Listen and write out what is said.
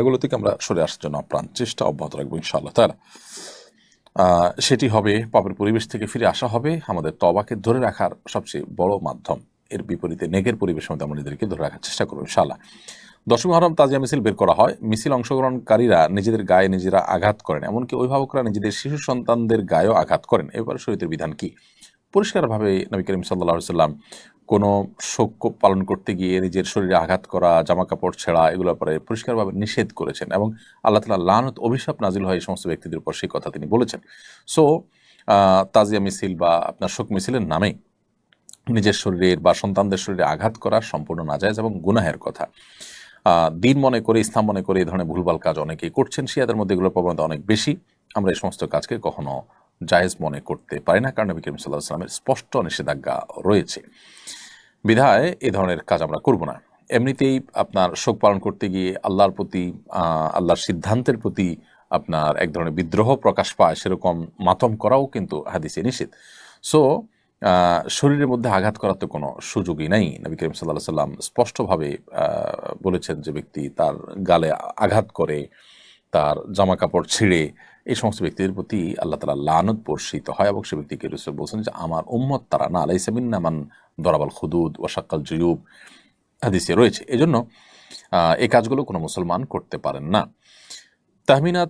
এগুলো থেকে আমরা সরে আসার জন্য আপ্রাণ চেষ্টা অব্যাহত রাখব ইনশাআল্লাহ তারা সেটি হবে পাপের পরিবেশ থেকে ফিরে আসা হবে, আমাদের তবাকে ধরে রাখার সবচেয়ে বড় মাধ্যম। এর বিপরীতে নেগের পরিবেশের মধ্যে আমরা নিজেদেরকে ধরে রাখার চেষ্টা করব ইনশাআল্লাহ। দশম হারাম তাজিয়া মিছিল বের করা হয়। মিছিল অংশগ্রহণকারীরা নিজেদের গায়ে নিজেরা আঘাত করেন, এমনকি অভিভাবকরা নিজেদের শিশু সন্তানদের গায়েও আঘাত করেন। এবার শরীরের বিধান কি? পরিষ্কারভাবে নবী করিম সাল্লাহ সাল্লাম কোনো শোক পালন করতে গিয়ে নিজের শরীরে আঘাত করা জামা কাপড় ছেঁড়া এগুলোর পরে পরিষ্কারভাবে নিষেধ করেছেন এবং আল্লাহ তালা লানত, অভিশাপ নাজিল হয় এই সমস্ত ব্যক্তিদের উপর সেই কথা তিনি বলেছেন। সো তাজিয়া মিছিল বা আপনার শোক মিছিলের নামে নিজের শরীরের বা সন্তানদের শরীরে আঘাত করা সম্পূর্ণ নাজায়জ এবং গুনাহের কথা। দিন মনে করে ইসলাম মনে করে এই ধরনের ভুলভাল কাজ অনেকেই করছেন। শিয়াদের মধ্যে এগুলোর প্রবণতা অনেক বেশি। আমরা এই সমস্ত কাজকে কখনো জায়েজ মনে করতে পারে না, কারণ নবী করিম সাল্লাহ সাল্লামের স্পষ্ট নিষেধাজ্ঞা রয়েছে। বিধায় এ ধরনের কাজ আমরা করব না। এমনিতেই আপনার শোক পালন করতে গিয়ে আল্লাহর প্রতি আল্লাহর সিদ্ধান্তের প্রতি আপনার এক ধরনের বিদ্রোহ প্রকাশ পায়, সেরকম মাতম করাও কিন্তু হাদিসে নিষেধ। সো শরীরের মধ্যে আঘাত করার তো কোনো সুযোগই নেই। নবী করিম সাল্লাহ সাল্লাম স্পষ্টভাবে বলেছেন যে ব্যক্তি তার গালে আঘাত করে, তার জামা কাপড় ছিঁড়ে এই সমস্ত ব্যক্তিদের প্রতি আল্লাহ তালা লানত বর্ষিত হয় এবং সে ব্যক্তিকে রসুল বলছেন যে, আমার উম্মত তারা না আলাই সামিন্নামান দরাবাল খুদুদ ওয়াশাক্কাল জুয়ুব। হাদিসে রয়েছে। এজন্য এই কাজগুলো কোনো মুসলমান করতে পারেন না। তাহমিনা